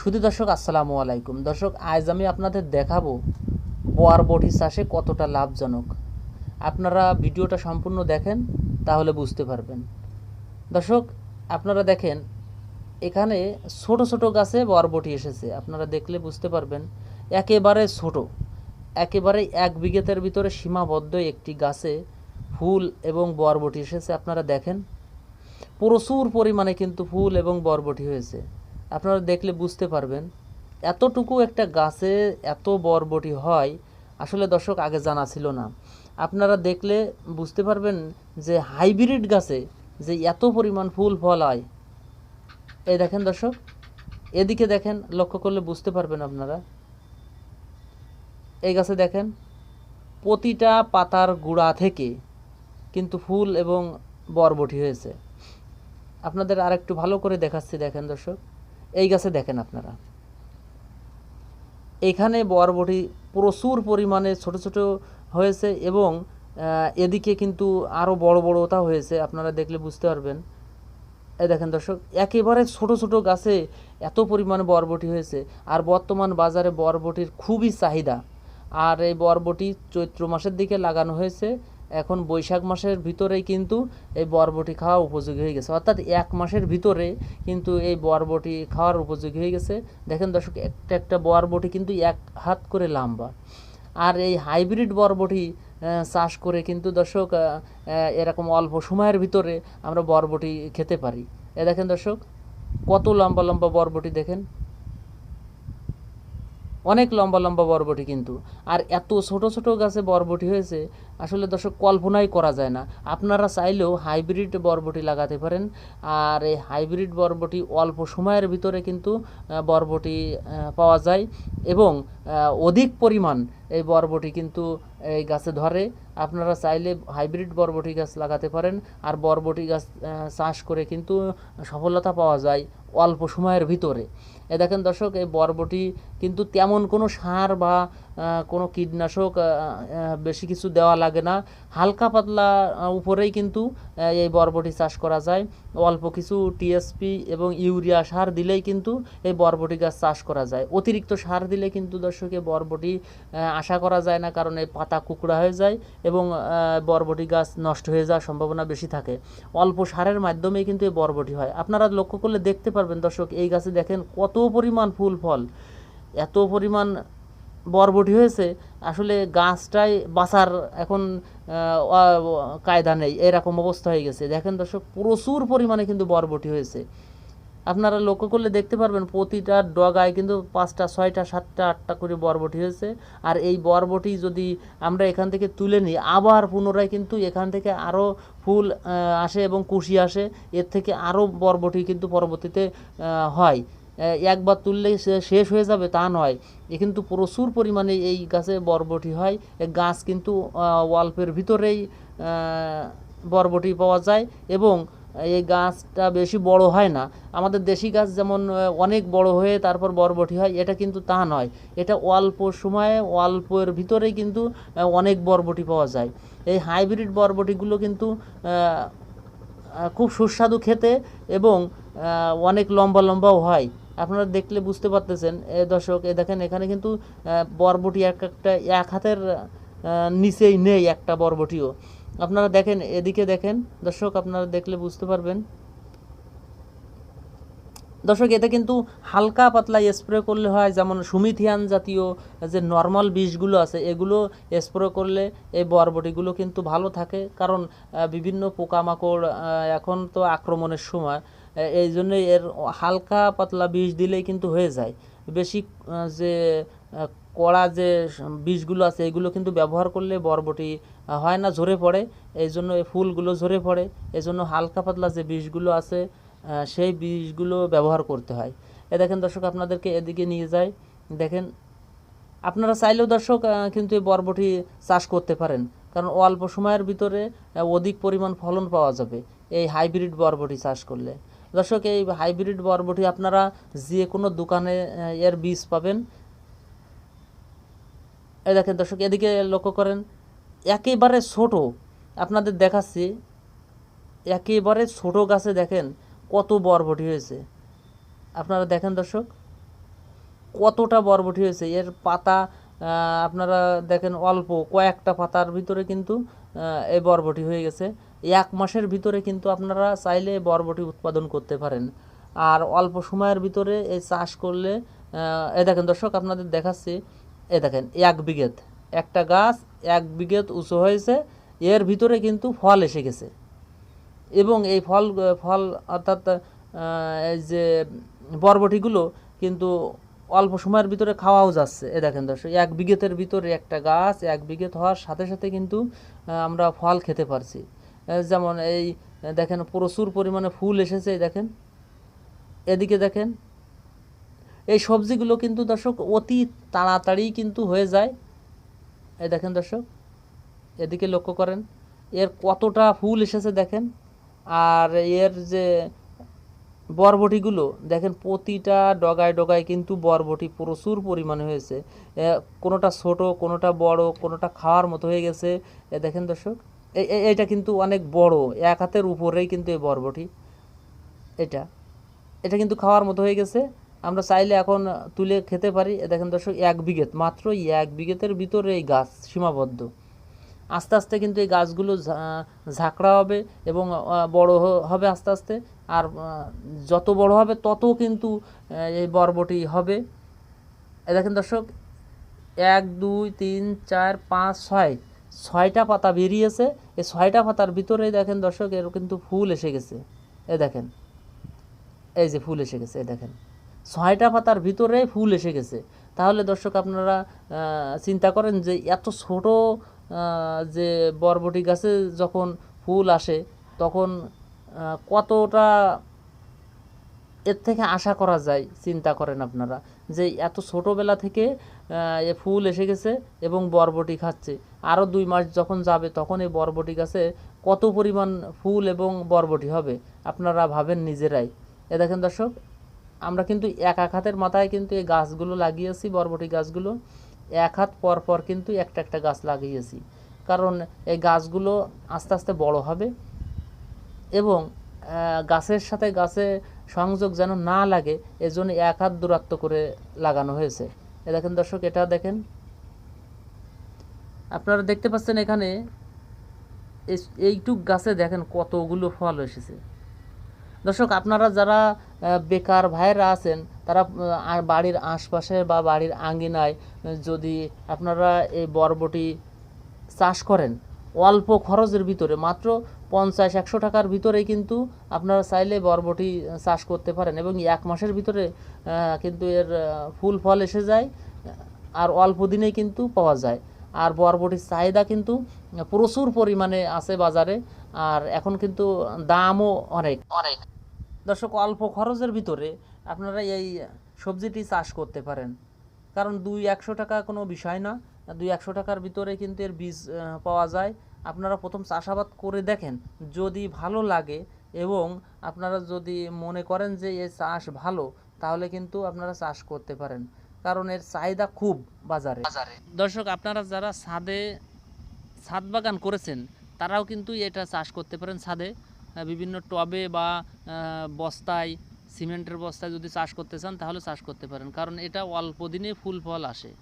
শুধু দর্শক, আসসালামু আলাইকুম। দর্শক, আজ আমি আপনাদের দেখাবো বরবটি চাষে কতটা লাভজনক। আপনারা ভিডিওটা সম্পূর্ণ দেখেন, তাহলে বুঝতে পারবেন। দর্শক, আপনারা দেখেন, এখানে ছোট ছোট গাছে বরবটি এসেছে। আপনারা দেখলে বুঝতে পারবেন, একেবারে ছোট। একেবারে এক বিঘেতের ভিতরে সীমাবদ্ধ একটি গাছে ফুল এবং বরবটি এসেছে। আপনারা দেখেন, প্রচুর পরিমাণে কিন্তু ফুল এবং বরবটি হয়েছে। আপনারা দেখলে বুঝতে পারবেন, এতটুকু একটা গাছে এত বরবটি হয়, আসলে দর্শক আগে জানা ছিল না। আপনারা দেখলে বুঝতে পারবেন যে হাইব্রিড গাছে যে এত পরিমাণ ফুল ফল হয় এই দেখেন দর্শক, এদিকে দেখেন, লক্ষ্য করলে বুঝতে পারবেন আপনারা। এই গাছে দেখেন, প্রতিটা পাতার গুড়া থেকে কিন্তু ফুল এবং বরবটি হয়েছে। আপনাদের আরেকটু ভালো করে দেখাচ্ছি, দেখেন দর্শক। এই গাছে দেখেন আপনারা। এখানে বরবটি প্রচুর পরিমাণে ছোট ছোট হয়েছে এবং এদিকে কিন্তু আরও বড় বড়টা হয়েছে, আপনারা দেখলে বুঝতে পারবেন। এই দেখেন দর্শক, একেবারে ছোট ছোট গাছে এত পরিমাণে বরবটি হয়েছে, আর বর্তমান বাজারে বরবটির খুবই চাহিদা। আর এই বরবটি চৈত্র মাসের দিকে লাগানো হয়েছে এখন বৈশাখ মাসের ভিতরেই কিন্তু এই বরবটি খাওয়া উপযোগী হয়ে গেছে। অর্থাৎ এক মাসের ভিতরে কিন্তু এই বরবটি খাওয়ার উপযোগী হয়ে গেছে। দেখেন দর্শক, একটা একটা বরবটি কিন্তু এক হাত করে লম্বা। আর এই হাইব্রিড বরবটি চাষ করে কিন্তু দর্শক এরকম অল্প সময়ের ভিতরে আমরা বরবটি খেতে পারি। এ দেখেন দর্শক, কত লম্বা লম্বা বরবটি দেখেন। অনেক লম্বা লম্বা বরবটি কিন্তু। আর এত ছোট ছোট গাছে বরবটি হয়েছে, আসলে দর্শক, কল্পনাই করা যায় না। আপনারা চাইলেও হাইব্রিড বরবটি লাগাতে পারেন। আর এই হাইব্রিড বরবটি অল্প সময়ের ভিতরে কিন্তু বরবটি পাওয়া যায়। এবং অধিক পরিমাণ এই বরবটি কিন্তু এই গাছে ধরে। আপনারা চাইলে হাইব্রিড বরবটি গাছ লাগাতে পারেন আর বরবটি গাছ চাষ করে কিন্তু সফলতা পাওয়া যায় অল্প সময়ের ভিতরে। এ দেখেন দর্শক, এই বরবটি কিন্তু তেমন কোনো সার বা কোনো কীটনাশক বেশি কিছু দেওয়া লাগে না। হালকা পাতলা উপরেই কিন্তু এই বরবটি চাষ করা যায়। অল্প কিছু টিএসপি এবং ইউরিয়া সার দিলেই কিন্তু এই বরবটি গাছ চাষ করা যায়। অতিরিক্ত সার দিলে কিন্তু দর্শক, এই বরবটি আশা করা যায় না কারণ এই পাতা কুকড়া হয়ে যায়। এবং বরবটি গাছ নষ্ট হয়ে যাওয়ার সম্ভাবনা বেশি থাকে। অল্প সারের মাধ্যমেই কিন্তু এই বরবটি হয়। আপনারা লক্ষ্য করলে দেখতে পারবেন দর্শক, এই গাছে দেখেন কত পরিমাণ ফুল ফল। এত পরিমাণ বরবটি হয়েছে, আসলে গাছটাই বাঁচার এখন কায়দা নেই। এরকম অবস্থা হয়ে গেছে। দেখেন দর্শক, প্রচুর পরিমাণে কিন্তু বরবটি হয়েছে। আপনারা লক্ষ্য করলে দেখতে পারবেন প্রতিটা ডগায় কিন্তু পাঁচটা, ছয়টা, সাতটা, আটটা করে বরবটি হয়েছে। আর এই বরবটি যদি আমরা এখান থেকে তুলে নিই, আবার পুনরায় কিন্তু এখান থেকে আরও ফুল আসে এবং কুশি আসে, এর থেকে আরও বরবটি কিন্তু পরবর্তীতে হয়। একবার তুললে শেষ হয়ে যাবে, তা নয়। এ কিন্তু প্রচুর পরিমাণে এই গাছে বরবটি হয়। গাছ কিন্তু অল্পের ভিতরেই বরবটি পাওয়া যায় এবং এই গাছটা বেশি বড় হয় না। আমাদের দেশি গাছ যেমন অনেক বড় হয়ে তারপর বরবটি হয়, এটা কিন্তু তা নয়। এটা অল্প সময়ে, অল্পের ভিতরেই কিন্তু অনেক বরবটি পাওয়া যায়। এই হাইব্রিড বরবটিগুলো কিন্তু খুব সুস্বাদু খেতে এবং অনেক লম্বা লম্বাও হয়। আপনারা দেখলে বুঝতে পারতেছেন। এ দর্শক, এ দেখেন, এখানে কিন্তু বরবটি এক একটা, এক হাতের নিচেই নেই একটা বরবটিও। আপনারা দেখেন, এদিকে দেখেন। দর্শক, আপনারা দেখলে বুঝতে পারবেন। দর্শক, এতে কিন্তু হালকা পাতলা স্প্রে করলে হয়, যেমন সুমিথিয়ান জাতীয় যে নর্মাল বিষগুলো আছে, এগুলো স্প্রে করলে এই বরবটিগুলো কিন্তু ভালো থাকে। কারণ বিভিন্ন পোকামাকড় এখন তো আক্রমণের সময় এই জন্য এর হালকা পাতলা বিষ দিলেই কিন্তু হয়ে যায়। বেশি যে কড়া যে বিষগুলো আছে, এগুলো কিন্তু ব্যবহার করলে বরবটি হয় না ঝরে পড়ে। এই জন্য এই ফুলগুলো ঝরে পড়ে। এই জন্য হালকা পাতলা যে বিষগুলো আছে সেই বীজগুলো ব্যবহার করতে হয়। এ দেখেন দর্শক, আপনাদেরকে এদিকে নিয়ে যায় দেখেন, আপনারা চাইলেও দর্শক কিন্তু এই বরবটি চাষ করতে পারেন। কারণ অল্প সময়ের ভিতরে অধিক পরিমাণ ফলন পাওয়া যাবে এই হাইব্রিড বরবটি চাষ করলে। দর্শক, এই হাইব্রিড বরবটি আপনারা যে কোনো দোকানে এর বীজ পাবেন। এই দেখেন দর্শক, এদিকে লক্ষ্য করেন, একেবারে ছোট, আপনাদের দেখাচ্ছি, একেবারে ছোট গাছে দেখেন কত বরবটি হয়েছে। আপনারা দেখেন দর্শক, কতটা বরবটি হয়েছে। এর পাতা আপনারা দেখেন অল্প, কয়েকটা পাতার ভিতরে কিন্তু এই বরবটি হয়ে গেছে। এক মাসের ভিতরে কিন্তু আপনারা চাইলে বরবটি উৎপাদন করতে পারেন। আর অল্প সময়ের ভিতরে এই চাষ করলে এ দেখেন দর্শক, আপনাদের দেখাচ্ছি এই দেখেন, এক বিঘেত। একটা গাছ এক বিঘেত উঁচু হয়েছে, এর ভিতরে কিন্তু ফল এসে গেছে। এবং এই ফল ফল অর্থাৎ এই যে বরবটিগুলো কিন্তু অল্প সময়ের ভিতরে খাওয়াও যাচ্ছে। এ দেখেন দর্শক, এক বিঘেতের ভিতরে একটা গাছ এক বিঘেত হওয়ার সাথে সাথে কিন্তু আমরা ফল খেতে পারছি। যেমন এই, দেখেন প্রচুর পরিমাণে ফুল এসেছে দেখেন। এদিকে দেখেন এই সবজিগুলো কিন্তু দর্শক অতি তাড়াতাড়ি কিন্তু হয়ে যায়। এই দেখেন দর্শক, এদিকে লক্ষ্য করেন, এর কতটা ফুল এসেছে দেখেন, আর এর যে বরবটিগুলো, দেখেন প্রতিটা ডগায় ডগায় কিন্তু বরবটি প্রচুর পরিমাণে হয়েছে। কোনোটা ছোট, কোনোটা বড়, কোনোটা খাওয়ার মতো হয়ে গেছে। এ, দেখেন দর্শক এই- কিন্তু অনেক বড়, এক হাতের উপরেই কিন্তু এই বরবটি, এটা এটা কিন্তু খাওয়ার মতো হয়ে গেছে। আমরা চাইলে এখন তুলে খেতে পারি। দেখেন দর্শক, এক বিঘেত মাত্র এক বিঘেতের ভিতরে এই গাছ সীমাবদ্ধ। আস্তে আস্তে কিন্তু এই গাছগুলো ঝাঁকড়া হবে এবং বড় হবে আস্তে আস্তে। আর যত বড় হবে তত কিন্তু এই বরবটি হবে। এ দেখেন দর্শক, এক, দুই, তিন, চার, পাঁচ, ছয়, ছয়টা পাতা বেরিয়েছে। এই ছয়টা পাতার ভিতরেই দেখেন দর্শক এর কিন্তু ফুল এসে গেছে। এ দেখেন, এই যে ফুল এসে গেছে, এ দেখেন। ছয়টা পাতার ভিতরে ফুল এসে গেছে। তাহলে দর্শক আপনারা চিন্তা করেন যে এত ছোট যে বরবটি গাছে যখন ফুল আসে, তখন কতটা এর থেকে আশা করা যায়, চিন্তা করেন আপনারা। যে এত ছোটোবেলা থেকে এ ফুল এসে গেছে এবং বরবটি খাচ্ছে। আরও দুই মাস যখন যাবে, তখন এই বরবটি গাছে কত পরিমাণ ফুল এবং বরবটি হবে, আপনারা ভাবেন নিজেরাই। এ দেখেন দর্শক আমরা কিন্তু এক এক হাতের মাথায় কিন্তু এই গাছগুলো লাগিয়েছি, বরবটি গাছগুলো। এক হাত পর পর কিন্তু একটা একটা গাছ লাগিয়েছি। কারণ এই গাছগুলো আস্তে আস্তে বড় হবে এবং গাছের সাথে গাছে সংযোগ যেন না লাগে, এজন্য এক হাত দূরত্ব করে লাগানো হয়েছে। এ দেখেন দর্শক, এটা দেখেন। আপনারা দেখতে পাচ্ছেন এখানে এই- এইটুক গাছে দেখেন কতগুলো ফল এসেছে। দর্শক, আপনারা যারা বেকার ভাইয়েরা আছেন, তারা বাড়ির আশপাশে বা বাড়ির আঙ্গিনায় যদি আপনারা এই বরবটি চাষ করেন, অল্প খরচের ভিতরে, মাত্র পঞ্চাশ, একশো টাকার ভিতরেই কিন্তু আপনারা চাইলে বরবটি চাষ করতে পারেন এবং এক মাসের ভিতরে কিন্তু এর ফুল ফল এসে যায়, আর অল্প দিনেই কিন্তু পাওয়া যায়। আর বরবটির চাহিদা কিন্তু প্রচুর পরিমাণে আছে বাজারে, আর এখন কিন্তু দামও অনেক। অনেক। দর্শক অল্প খরচের ভিতরে আপনারা এই সবজিটি চাষ করতে পারেন। কারণ দুই একশো টাকা কোনো বিষয় না। দুই একশো টাকার ভিতরে কিন্তু এর বীজ পাওয়া যায়। আপনারা প্রথম চাষাবাদ করে দেখেন যদি ভালো লাগে এবং আপনারা যদি মনে করেন যে এই চাষ ভালো তাহলে কিন্তু আপনারা চাষ করতে পারেন। কারণ এর চাহিদা খুব বাজারে। দর্শক আপনারা যারা ছাদে ছাদ বাগান করেছেন তারাও কিন্তু এটা চাষ করতে পারেন ছাদে। বিভিন্ন টবে বা বস্তায়, সিমেন্টের বস্তায় যদি চাষ করতে চান তাহলে চাষ করতে পারেন। কারণ এটা অল্প দিনে ফুল ফল আসে।